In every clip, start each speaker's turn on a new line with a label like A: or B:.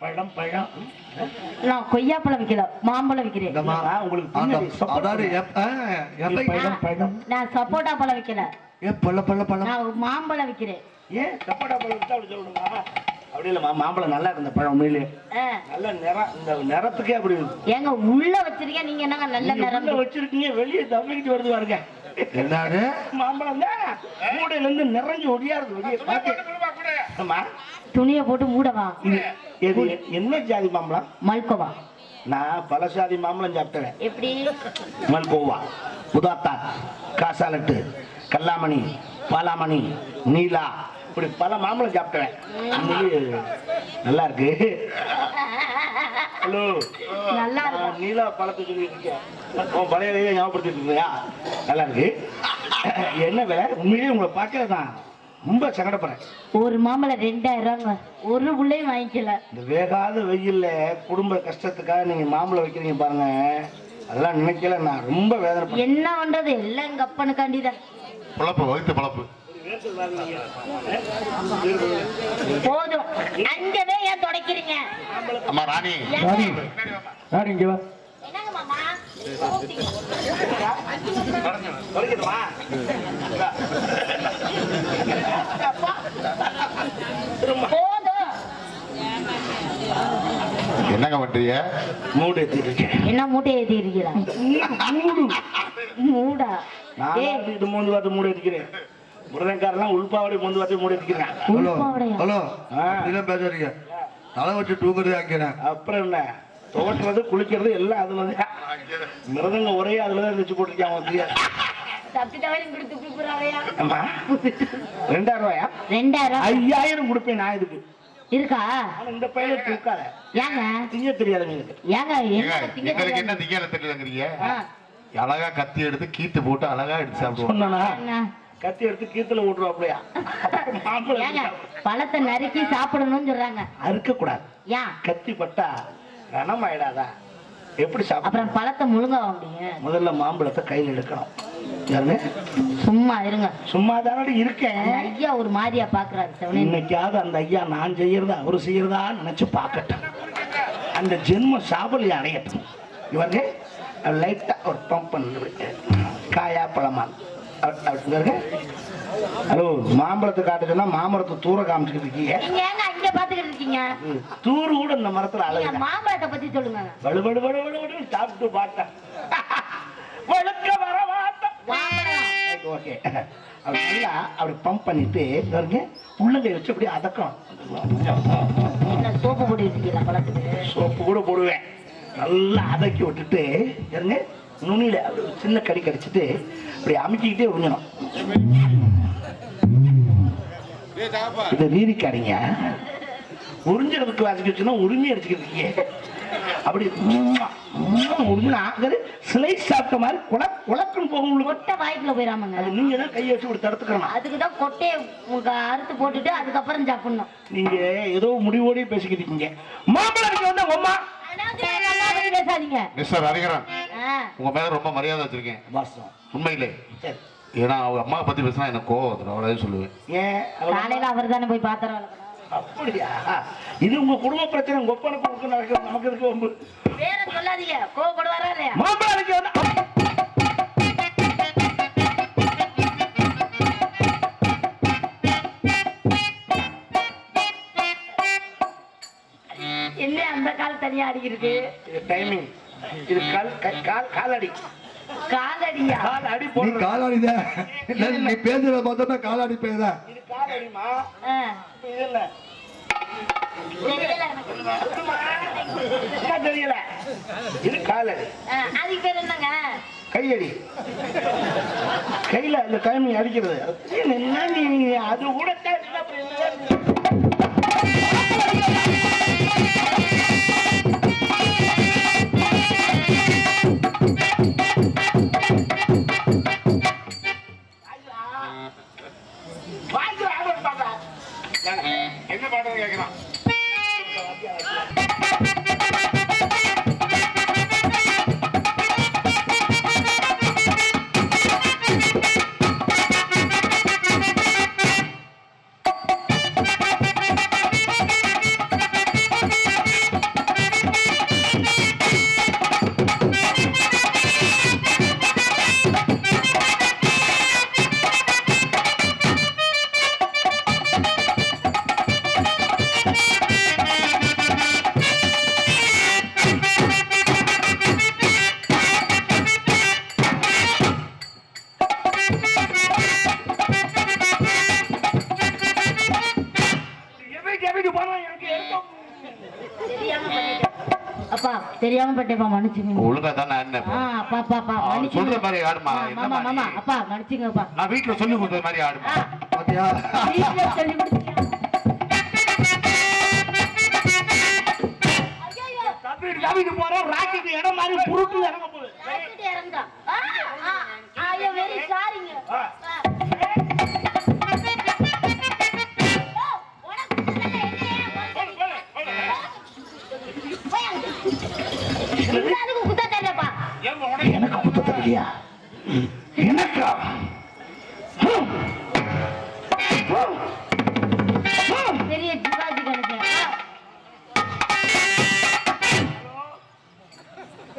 A: பழம் பழம்.
B: நான் கொய்யாப்பழம் விற்கல மாம்பழம் விற்கிறேன்
C: இந்தம்மா,
A: நான்
B: சப்போட்டா பழம் விற்கல
C: ஏ, பழ, பழ, பழம்.
B: நான் மாம்பழம் விற்கிறேன்
A: ஏன் சப்போட்டா பழம் வித்தா அப்படி சொல்லணுமா? அப்படி இல்லைம்மா மாம்பழம் நல்லா இருக்கு இந்த பழம் உண்மையிலே. நல்ல நிறம் இந்த நிறத்துக்கே அப்படி
B: ஏங்க உள்ள வச்சிருக்கேன் நீங்க என்னங்க நல்ல நிறம்?
A: வச்சிருக்கீங்க வெளியே தப்பிக்கிட்டு வருது பாருங்க.
C: என்னது?
A: மாம்பழம் தான் மூடையில இருந்து நிறைஞ்சு ஒடியாருது வெளியே பாத்து ஆமா
B: துணியை போட்டு மூடவா?
A: இது என்ன ஜாதி மாம்பழம்?
B: மல்கோவா.
A: நான் பல சாதி மாம்பழம் சாப்பிட்டேன்.
B: எப்படி?
A: மல்கோவா புதாத்தா காசாலட்டு கல்லாமணி பாலாமணி நீலா இப்படி பல மாம்பழம் சாப்பிட்டேன். நல்லா இருக்கு. ஹலோ.
B: நல்லா
A: நீலா பழத்தை உன் பழைய ஞாபகப்படுத்திட்டு இருக்கியா? நல்லா இருக்கு. என்ன விலை? உண்மையிலேயே உங்களை பார்க்கல தான் ரொம்ப சங்கடப்படுறேன்.
B: ஒரு மாம்பழம் ரெண்டாயிரம் ரூபாங்க ஒரு புள்ளையும் வாங்கிக்கல.
A: இந்த வேகாத வெயில்ல குடும்ப கஷ்டத்துக்காக நீங்க மாம்பழம் வைக்கிறீங்க பாருங்க. அதெல்லாம் நினைக்கல நான் ரொம்ப வேதனை
B: என்ன பண்றது? எல்லாம் எங்க அப்பனுக்காண்டிதான்.
D: பழப்பு வகுத்து பழப்பு.
B: போதும். அங்கவே ஏன் தொடக்கிறீங்க?
D: அம்மா ராணி.
A: ராணி ராணி இங்க வா.
B: என்னங்க மாமா?
D: என்னங்க பண்றீங்க?
A: மூடு
B: என்ன மூட்டை ஏத்தி இருக்கிறா
A: மூடு.
B: மூடா?
A: நான் இது மூணு வாட்டி மூடு ஏத்திக்கிறேன். முருகன்காரெல்லாம் உள்பாவடி மூணு வாட்டி மூடு ஏத்திக்கிறேன்.
C: ஹலோ? ஹலோ. அப்படிலாம் பேசாதீங்க தலை வச்சு தூங்குறது ஆக்கிறேன்
A: அப்புறம் என்ன? துவட்டுறது குளிக்கிறது எல்லாம் அதுல தான் மிருதங்க ஒரே அதுல தான் வச்சு
B: கூப்பிடுறாவையா
A: ஆமா ரெண்டாயிரம் ரூபாயா?
B: ரெண்டாயிரம்.
A: ஐயாயிரம் கொடுப்பேன் நான் இதுக்கு.
B: இருக்கா?
A: ஆனா இந்த பையனை தூக்காத.
B: ஏங்க?
A: திங்க தெரியாத எனக்கு
B: ஏங்க
D: ஏங்க,
B: என்ன திங்க
D: எங்களுக்கு என்ன? திங்கால தெரியலங்கிறீங்க? அழகா கத்தி எடுத்து கீத்து போட்டு அழகா எடுத்து சாப்பிடுவோம்?
A: கத்தி எடுத்து கீத்துல
B: ஏங்க
A: மாம்பழம்
B: பழத்தை நறுக்கி சாப்பிடணும்னு சொல்றாங்க.
A: அறுக்க கூடாது
B: ஏன்?
A: கத்தி பட்டா ரணம் ஆயிடாதா எப்படி
B: அப்புறம் பழத்தை முழுங்க வாங்க.
A: முதல்ல மாம்பழத்தை கையில் எடுக்கணும்.
B: சும்மா இருங்க.
A: சும்மா தானடி இருக்கேன்
B: ஐயா ஒரு மாதிரியா பாக்குறாரு
A: இன்னைக்காவது அந்த ஐயா நான் செய்யறத அவரு செய்யறதா நினைச்சு பார்க்கட்டும். அந்த ஜென்ம சாபல்யம் அடையட்டும். இவங்க லைட்டா ஒரு பம்ப் பண்ணு காயா பழமா. ஹலோ மாம்பழத்தை காட்டுச்சுன்னா மாமரத்தை தூர காமிச்சுக்கிட்டு இருக்கீங்க.
B: நீங்க ஏங்க அங்க பாத்துக்கிட்டு இருக்கீங்க?
A: ம், தூரு கூட இந்த மரத்துல அழகு
B: மாம்பழத்தை பத்தி சொல்லுங்க.
A: வடு வடு வடு வடு வடு சாப்பிட்டு பாட்டேன். வழுக்க வர ஓகே அப்படி நல்லா அப்படி பம்ப் பண்ணிட்டு பாருங்க உள்ளங்கை வச்சு அப்படியே அதக்கம்.
B: சோப்பு போட்டு பழத்துக்கு
A: சோப்பு கூட போடுவேன். நல்லா அதக்கி விட்டுட்டு இருங்க நுனியில சின்ன கடி கடிச்சிட்டு அப்படி அமுக்கிக்கிட்டே உறிஞ்சணும். இதை வீரிக்காரீங்க உறிஞ்சதுக்கு வாசிக்கிச்சுன்னா உரிமை அடிச்சுக்கிறீங்க. அப்படி உரிஞ்சினா ஸ்லைஸ் சாப்பிட்ட மாதிரி குல குலக்குன்னு போகும் உங்களுக்கு
B: கொட்டை வாய்க்குள்ள போயிடாமங்க.
A: அது நீங்க தான் கையை வச்சு இப்படி தடுத்துக்கணும்?
B: அதுக்கு தான் கொட்டையை உங்களுக்கு அறுத்து போட்டுட்டு அதுக்கப்புறம் சாப்பிடணும்.
A: நீங்க ஏதோ முடிவோடய பேசிக்கிட்டு இருக்கீங்க. மாம்பழம் வந்தா அம்மா.
B: பேசாதீங்க.
D: மிஸ்டர் ஹரிகரன் உங்க மேல ரொம்ப மரியாதை வச்சிருக்கேன். உண்மையிலே.
A: சரி.
D: ஏன்னா அவங்க அம்மா பத்தி பேசினா எனக்கு கோவம் வந்துடும். அவ்வளவு சொல்லுவேன்.
A: ஏன்? அவர்
B: காலையில அவர் தானே போய் பாத்திரம்
A: அப்படியா? இது உங்க குடும்ப பிரச்சனை. உங்க ஒப்பனுக்கு நடக்கிறது நமக்கு இருக்கு
B: வேற சொல்லாதீங்க. கோவப்படுவாரா இல்லையா?
A: வந்தா
B: என்ன அந்த கால் தனியா அடிக்கிறது
A: இது டைமிங் இது கால் கை- கால் காலடி.
B: காலடியா?
A: கால் அடி
C: நீ காலாடித. நீ பேசுறத பார்த்தா காலாடி பேசுத
A: இது காலடிமா
B: தெரியல
A: காலடி.
B: அதுக்கு பேர் என்னங்க?
A: கையடி. கையில அந்த டைமிங் அடிக்கிறது. அது என்ன நீ அது கூட
D: என்ன பாடுறது கேட்கலாம்?
B: அப்பா தெரியாம பட்டேப்பா மன்னிச்சுங்க
D: ஒழுங்கா தான் நான் என்ன
B: ஆ அப்பா அப்பா அப்பா
D: அவன்
B: மன்னிச்சுங்க
D: சொல்ற மாதிரி ஆடுமா?
B: மாமா மாமா அப்பா மன்னிச்சுங்கப்பா
D: நான் வீட்டுல சொல்லி கொடுத்த மாதிரி ஆடுமா?
C: பாத்தியா?
B: வீட்டுல சொல்லி கொடுத்தீங்க.
A: தப்பிட்டு போறோம் ராக்கெட் இடம் மாதிரி புருட்டு இறங்க போகுது.
B: ராக்கெட் இறங்குதா? ஆ, ஆ, ஆ, ஐயோ, very sorryங்க.
A: தெரியலையா எனக்கா.
B: பெரிய Sivaji.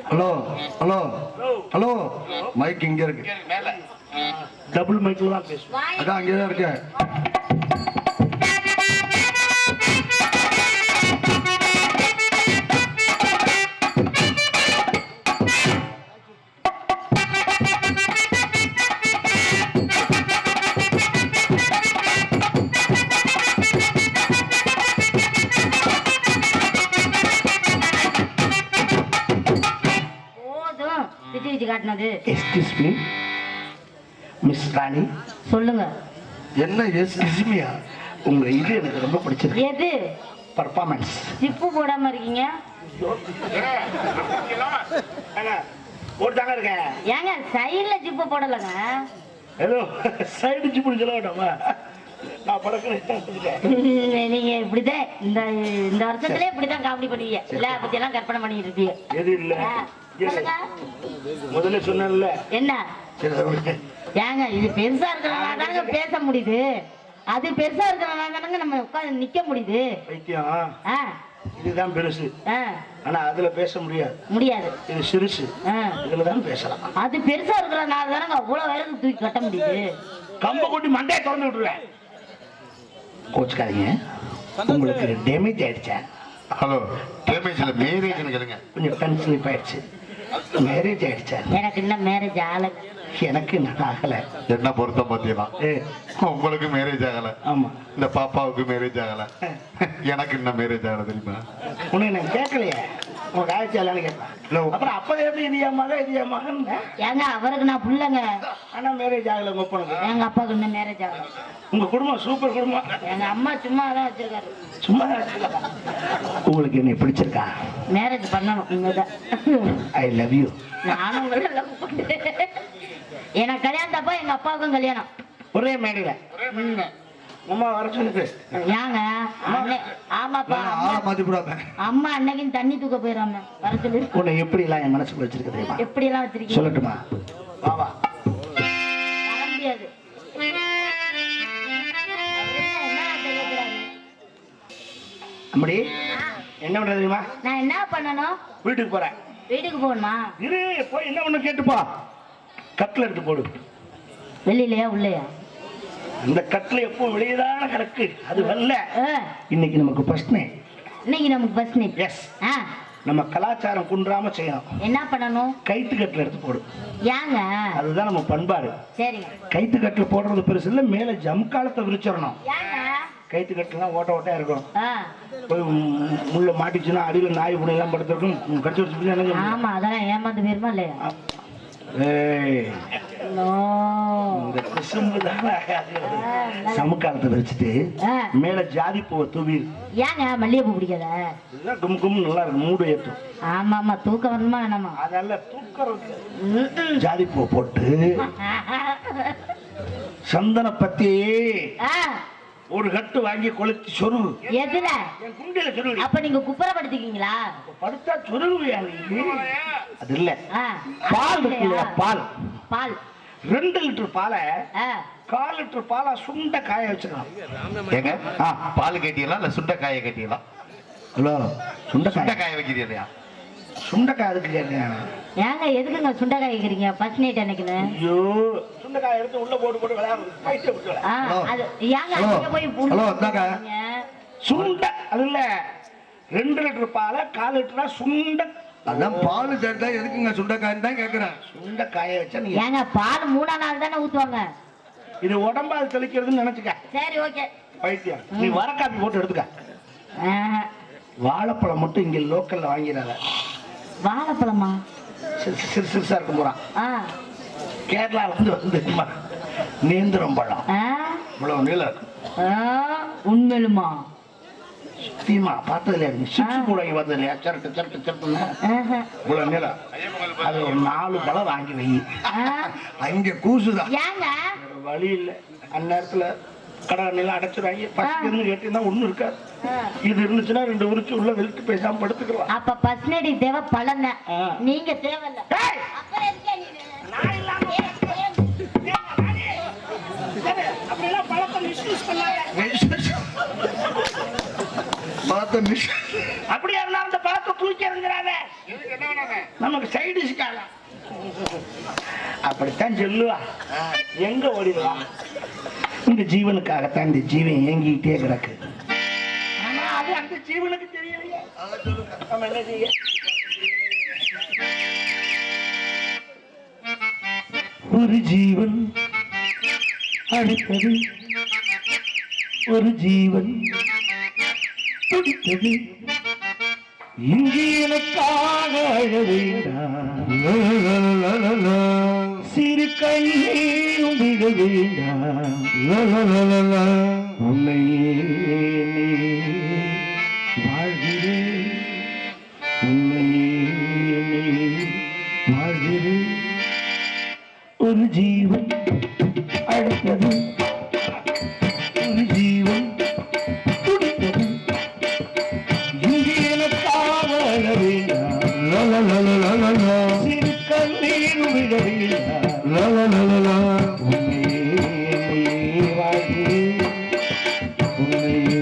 C: Hello hello hello mike இங்க இருக்கு
D: மேல
A: டபுள் மைக்கில் தான் பேசுவேன்
C: அதான் அங்கே தான்
B: காட்டினது
A: எஸ்கியூஸ் மீ மிஸ் ராணி
B: சொல்லுங்க.
C: என்ன எஸ்
A: கிஸ்மியா உங்க இது எனக்கு ரொம்ப பிடிச்சிருக்கு.
B: எது?
A: பர்ஃபார்மன்ஸ்
B: சிப்பு போடாம இருக்கீங்க?
A: போட்டாங்க இருக்கேன்.
B: ஏங்க சைடுல ஜிப்பு போடலங்க?
A: ஏதோ சைடு ஜிப்பு சொல்ல வேண்டாமா? நான்
B: நீங்க இப்படிதான் இந்த இந்த வருஷத்துல இப்படிதான் காமெடி பண்ணுவீங்க. இல்ல பத்தி எல்லாம் கற்பனை பண்ணிட்டு இருப்பீங்க.
A: எது இல்ல. முதல்ல சொன்னேன்ல.
B: என்ன. ஏங்க இது பெருசா இருக்கிறனால தானங்க பேச முடியுது. அது பெருசா இருக்கிறனால தானங்க நம்ம உட்காந்து நிக்க முடியுது.
A: பைத்தியம்.
B: ஆ,
A: இதுதான் பெருசு.
B: ஆ,
A: ஆனா அதுல பேச முடியாது.
B: முடியாது.
A: இது சிறுசு.
B: ஆ.
A: இதுல தான் பேசலாம்.
B: அது பெருசா இருக்கிறனால தானங்க அவ்வளவு பேருக்கு தூக்கி கட்ட முடியுது.
A: கம்ப கொட்டி மண்டையை திறந்து விட்டுருவேன். கோச்சுக்காதீங்க. உங்களுக்கு டேமேஜ் ஆயிடுச்சா?
D: ஹலோ டேமேஜ்ல மேரேஜ்னு கேளுங்க.
A: கொஞ்சம் ஸ்லிப் ஆயிடுச்சு மேரேஜ் ஆயிடுச்சா?
B: எனக்கு இன்னும் மேரேஜ் ஆகல.
A: எனக்கு நான் ஆகல.
D: என்ன பொருத்தம் பார்த்தீங்கன்னா
A: ஏ.
D: உங்களுக்கு மேரேஜ் ஆகல.
A: ஆமா.
D: இந்த பாப்பாவுக்கு மேரேஜ் ஆகல. எனக்கு இன்னும் மேரேஜ் ஆகல தெரியுமா?
A: உன்னை நான் கேட்கலையே. உனக்கு ஆயிடுச்சா இல்லைன்னு கேட்பேன் அப்புறம் அப்ப எப்படி இது என் மகன் இது என் மகன்?
B: ஏங்க அவருக்கு நான் புள்ளங்க.
A: ஆனா மேரேஜ் ஆகல உங்க பொண்ணுக்கு
B: எங்க அப்பாவுக்கு இன்னும் மேரேஜ் ஆகல.
A: உங்க குடும்பம் சூப்பர் குடும்பம்.
B: எங்க அம்மா சும்மா தான் வச்சிருக்காரு.
A: சும்மா வச்சுக்கலாம். உங்களுக்கு என்னை பிடிச்சிருக்கா?
B: மேரேஜ் பண்ணணும் இங்கதான்
A: ஐ லவ் யூ
B: நானும் உங்களை love பண்றேன். எனக்கு கல்யாணம் தப்பா எங்க அப்பாவுக்கும் கல்யாணம்.
A: ஒரே மேடையில
B: ம்.
A: அம்மா வர சொல்லி பேசு
B: ஏங்க ஆமாப்பா
C: ஆளை
B: அம்மா
C: மாத்தி விடாம
B: அம்மா அன்னைக்குன்னு தண்ணி தூக்க போயிடாம வர சொல்லி.
A: உன்னை எப்படி எல்லாம் என் மனசுக்குள்ள வச்சிருக்க தெரியுமா?
B: எப்படி எல்லாம் வச்சிருக்கீங்க?
A: சொல்லட்டுமா? வா வா.
B: வர முடியாது?
A: அம்மடி என்ன பண்றது தெரியுமா?
B: நான் என்ன பண்ணணும்?
A: வீட்டுக்கு போறேன்.
B: வீட்டுக்கு போகணுமா?
A: இரு போய் என்ன ஒண்ணு கேட்டுப்பா. கட்டில் எடுத்து போடு.
B: வெளியிலயா உள்ளயா?
A: அந்த கட்டில் எப்போ வெளியதான கிடக்கு அது வரல. இன்னைக்கு நமக்கு பிரச்சனை
B: இன்னைக்கு நமக்கு நிக்
A: எஸ்
B: ஆ.
A: நம்ம கலாச்சாரம் குன்றாம செய்யணும்.
B: என்ன பண்ணணும்?
A: கைத்து கட்டில் எடுத்து போடு.
B: ஏங்க?
A: அதுதான் நம்ம பண்பாடு.
B: சரிங்க.
A: கைத்து கட்டில் போடுறது பெருசு இல்லை மேலே ஜம்காலத்தை விரிச்சிடணும். கைத்து கட்டிலாம் ஓட்ட ஓட்டையா இருக்கும் போய் முள்ள மாட்டிச்சுன்னா அடியில் நாய் புண்ணு எல்லாம் படுத்திருக்கும். கடிச்சு வச்சு
B: ஆமா அதெல்லாம் ஏமாந்து போயிருமா இல்லையா?
A: இந்த குசும்பு சமுக்காலத்தை வச்சுட்டு மேல ஜாதி பூவை தூவி.
B: ஏங்க மல்லிகைப்பூ பிடிக்காத
A: இதுதான் கும் கும் நல்லா இருக்கும் மூடு ஏற்றும்.
B: ஆமா ஆமா தூக்கம் வரணுமா வேணாமா
A: அதனால தூக்கறதுக்கு.
B: ம்ம்.
A: ஜாதி பூவை போட்டு சந்தன பத்தியே
B: ஆ,
A: ஒரு கட்டு வாங்கி கொளுத்தி சொருகு.
B: எதுல?
A: என் குண்டில சொருகு.
B: அப்ப நீங்க குப்புறப்படுத்திக்கீங்களா?
A: படுத்தா சொருகுவியா நீ அது இல்ல.
B: ஆ,
A: பால் இருக்கு இல்லையா? பால்.
B: பால்.
A: ரெண்டு லிட்டர் பாலை
B: ஆ,
A: கால் லிட்டர் பாலா சுண்ட காய வச்சுக்கலாம்.
D: ஏங்க?
A: ஆ.
D: பால் கட்டியலாம் இல்ல சுண்டைக்காயை கட்டியலாம்
A: ஹலோ சுண்டக்காய்
D: சுண்டைக்காயை வைக்கிறீங்களா?
A: சுண்டக்காய் அதுக்கு கேட்கிறேன்
B: ஏங்க எதுக்குங்க சுண்டைக்காய் வைக்கிறீங்க ஃபர்ஸ்ட் நைட் அன்னைக்குன்னு
A: ஐயோ சுண்டக்காய் எடுத்து உள்ள போட்டு போட்டு விளையாடுறது.
B: ஆ. அது ஏங்க. அங்க போய்
C: ஹலோ.
B: போடுறீங்க?
A: சுண்ட அது இல்ல. ரெண்டு லிட்டர் பாலை கால் லிட்டரா சுண்ட
C: அதான் பால் சேர்த்தா எதுக்குங்க சுண்டைக்காய் தான் கேக்குறேன்.
A: சுண்ட காய வச்சா நீங்க
B: ஏங்க பால் மூணா நாள் தானே ஊத்துவாங்க?
A: இது உடம்பால் தெளிக்கிறதுன்னு நினைச்சுக்க.
B: சரி ஓகே.
A: பைத்தியம். நீ வர காப்பி போட்டு எடுத்துக்க. வாழைப்பழம் மட்டும் இங்க லோக்கல்ல வாங்கிடாத.
B: வாழைப்பழமா?
A: சிறு சிறு சிறுசா இருக்கும் போறான் கேரளால இருந்து வந்து நேந்திரம் பழம்.
B: ஆ.
A: இவ்வளவு நீளம் இருக்கு.
B: ஆ, உண்மையிலுமா?
A: சத்தியமா பார்த்தது இல்லையா சிப்ஸ் கூட பார்த்தது இல்லையா சரட்டு சரட்டு சரட்டுன்னு. இவ்வளவு நீளம் அது ஒரு நாலு பழம் வாங்கி வை.
C: அங்க கூசுதான்
A: வழி இல்லை. அந்நேரத்துல கடன் எல்லாம் அடைச்சிடாங்க பசிக்குதுன்னு கேட்டீங்கன்னா ஒண்ணும் இருக்காது. இது இருந்துச்சுன்னா ரெண்டு உரிச்சு உள்ள வெளுத்து பேசாம படுத்துக்கலாம்.
B: அப்ப பஸ்னடி தேவை பழம் தான் நீங்க
C: தேவை
A: அப்படியே இருந்தா அந்த பழத்தை தூக்கி எறிஞ்சிடாத. நமக்கு சைடிஷ் காலம் அப்படித்தான் சொல்லுவா. எங்க ஓடிடுவா? இந்த ஜீவனுக்காகத்தான் இந்த ஜீவன் ஏங்கிட்டே கிடக்கு. ஆனா அது அந்த ஜீவனுக்கு தெரியலையே. நம்ம என்ன செய்ய? ஒரு ஜீவன் அடுத்தது. ஒரு ஜீவன் துடித்தது இங்கு எனக்காக அழ வேண்டாம் சிறு கண்ணீரும் விட வேண்டாம். உன்னையே
C: Thank you.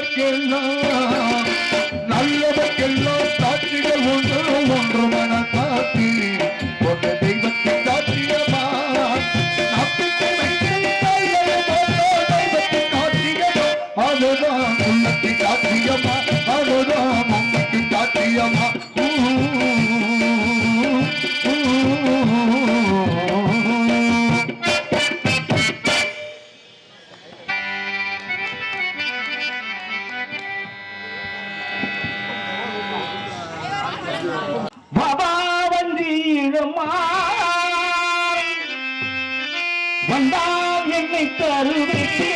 C: what
A: you know. வந்தால் என்னை தருவித்தே